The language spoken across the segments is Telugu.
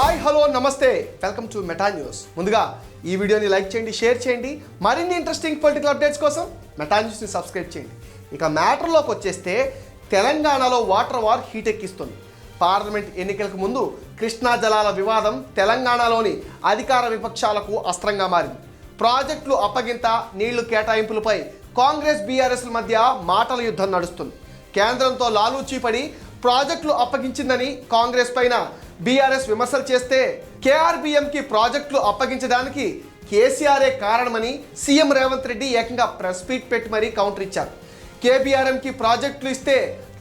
హాయ్ హలో నమస్తే. వెల్కమ్ టు మెటా న్యూస్ ముందుగా ఈ వీడియోని లైక్ చేయండి షేర్ చేయండి. మరిన్ని ఇంట్రెస్టింగ్ పొలిటికల్ అప్డేట్స్ కోసం మెటా న్యూస్ని సబ్స్క్రైబ్ చేయండి. ఇక మ్యాటర్లోకి వచ్చేస్తే తెలంగాణలో వాటర్ వార్ హీట్ ఎక్కిస్తుంది. పార్లమెంట్ ఎన్నికలకు ముందు కృష్ణా జలాల వివాదం తెలంగాణలోని అధికార విపక్షాలకు అస్త్రంగా మారింది. ప్రాజెక్టులు అప్పగింత నీళ్ళు కేటాయింపులపై కాంగ్రెస్ బీఆర్ఎస్ల మధ్య మాటల యుద్ధం నడుస్తుంది. కేంద్రంతో లాలూచీ పడి ప్రాజెక్టులు అప్పగించిందని కాంగ్రెస్ పైన బీఆర్ఎస్ విమర్శలు చేస్తే కేఆర్బిఎంకి ప్రాజెక్టులు అప్పగించడానికి కేసీఆరే కారణమని సీఎం రేవంత్ రెడ్డి ఏకంగా ప్రెస్ మీట్ పెట్టి మరీ కౌంటర్ ఇచ్చారు. కేబీఆర్ఎంకి ప్రాజెక్టులు ఇస్తే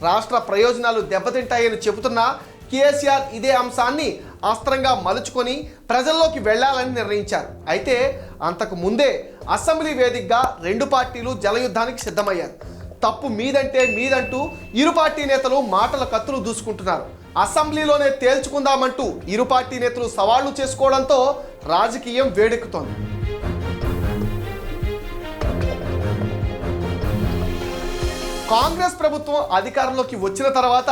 రాష్ట్ర ప్రయోజనాలు దెబ్బతింటాయని చెబుతున్నా కేసీఆర్ ఇదే అంశాన్ని అస్త్రంగా మలుచుకొని ప్రజల్లోకి వెళ్ళాలని నిర్ణయించారు. అయితే అంతకు ముందే అసెంబ్లీ వేదికగా రెండు పార్టీలు జలయుద్ధానికి సిద్ధమయ్యారు. తప్పు మీదంటే మీదంటూ ఇరు పార్టీ నేతలు మాటల కత్తులు దూసుకుంటున్నారు. అసెంబ్లీలోనే తేల్చుకుందామంటూ ఇరు పార్టీ నేతలు సవాళ్ళు చేసుకోవడంతో రాజకీయం వేడెక్కుతోంది. కాంగ్రెస్ ప్రభుత్వం అధికారంలోకి వచ్చిన తర్వాత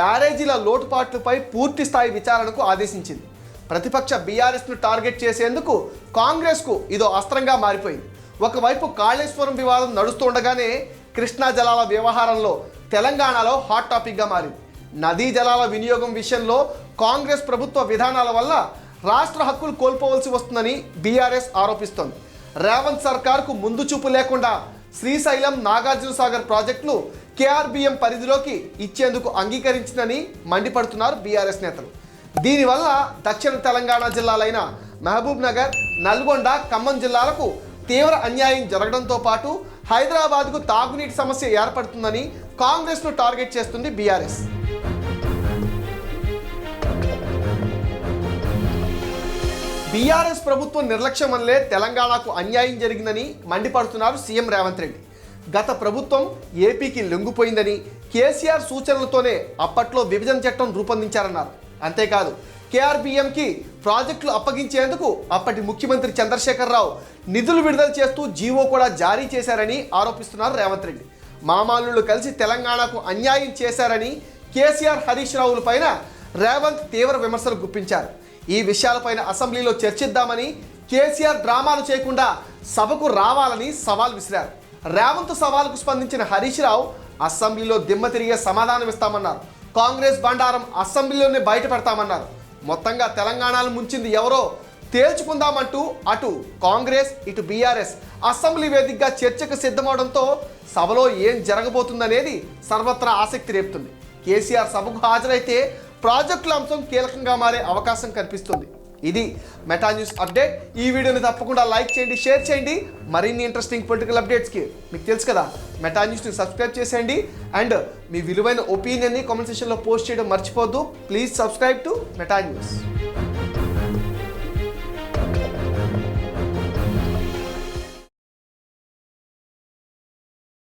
బ్యారేజీల లోటుపాట్లపై పూర్తి స్థాయి విచారణకు ఆదేశించింది. ప్రతిపక్ష బీఆర్ఎస్ను టార్గెట్ చేసేందుకు కాంగ్రెస్కు ఇదో అస్త్రంగా మారిపోయింది. ఒకవైపు కాళేశ్వరం వివాదం నడుస్తుండగానే కృష్ణా జలాల వ్యవహారంలో తెలంగాణలో హాట్ టాపిక్గా మారింది. నదీ జలాల వినియోగం విషయంలో కాంగ్రెస్ ప్రభుత్వ విధానాల వల్ల రాష్ట్ర హక్కులు కోల్పోవలసి వస్తుందని బీఆర్ఎస్ ఆరోపిస్తోంది. రేవంత్ సర్కార్కు ముందు చూపు లేకుండా శ్రీశైలం నాగార్జున సాగర్ ప్రాజెక్టులు కేఆర్బిఎం పరిధిలోకి ఇచ్చేందుకు అంగీకరించిందని మండిపడుతున్నారు బీఆర్ఎస్ నేతలు. దీనివల్ల దక్షిణ తెలంగాణ జిల్లాలైన మహబూబ్ నగర్ నల్గొండ ఖమ్మం జిల్లాలకు తీవ్ర అన్యాయం జరగడంతో పాటు హైదరాబాద్కు తాగునీటి సమస్య ఏర్పడుతుందని కాంగ్రెస్ను టార్గెట్ చేస్తుంది బీఆర్ఎస్. బీఆర్ఎస్ ప్రభుత్వం నిర్లక్ష్యం వల్లే తెలంగాణకు అన్యాయం జరిగిందని మండిపడుతున్నారు సీఎం రేవంత్ రెడ్డి. గత ప్రభుత్వం ఏపీకి లొంగిపోయిందని కేసీఆర్ సూచనలతోనే అప్పట్లో విభజన చట్టం రూపొందించారన్నారు. అంతేకాదు కేఆర్బీఎంకి ప్రాజెక్టులు అప్పగించేందుకు అప్పటి ముఖ్యమంత్రి చంద్రశేఖరరావు నిధులు విడుదల చేస్తూ జీవో కూడా జారీ చేశారని ఆరోపిస్తున్నారు రేవంత్ రెడ్డి. మామాలు కలిసి తెలంగాణకు అన్యాయం చేశారని కేసీఆర్ హరీష్ రావుల పైన రేవంత్ తీవ్ర విమర్శలు గుప్పించారు. ఈ విషయాలపైన అసెంబ్లీలో చర్చిద్దామని కేసీఆర్ డ్రామాలు చేయకుండా సభకు రావాలని సవాల్ విసిరారు. రేవంత్ సవాల్కు స్పందించిన హరీష్ రావు అసెంబ్లీలో దిమ్మ తిరిగే సమాధానం ఇస్తామన్నారు. కాంగ్రెస్ బండారం అసెంబ్లీలోనే బయటపెడతామన్నారు మొత్తంగా తెలంగాణను ముంచింది ఎవరో తేల్చుకుందామంటూ అటు కాంగ్రెస్ ఇటు బీఆర్ఎస్ అసెంబ్లీ వేదికగా చర్చకు సిద్ధమవడంతో సభలో ఏం జరగబోతుందనేది సర్వత్రా ఆసక్తి రేపుతుంది. కేసీఆర్ సభకు హాజరైతే ప్రాజెక్టుల అంశం కీలకంగా మారే అవకాశం కనిపిస్తుంది. ఇది మెటా న్యూస్ అప్డేట్. ఈ వీడియోని తప్పకుండా లైక్ చేయండి షేర్ చేయండి. మరిన్ని ఇంట్రెస్టింగ్ పొలిటికల్ అప్డేట్స్కి మీకు తెలుసు కదా మెటా న్యూస్ని సబ్స్క్రైబ్ చేసేయండి. అండ్ మీ విలువైన ఒపీనియన్ని కామెంట్ సెక్షన్లో పోస్ట్ చేయడం మర్చిపోద్దు please subscribe to meta news.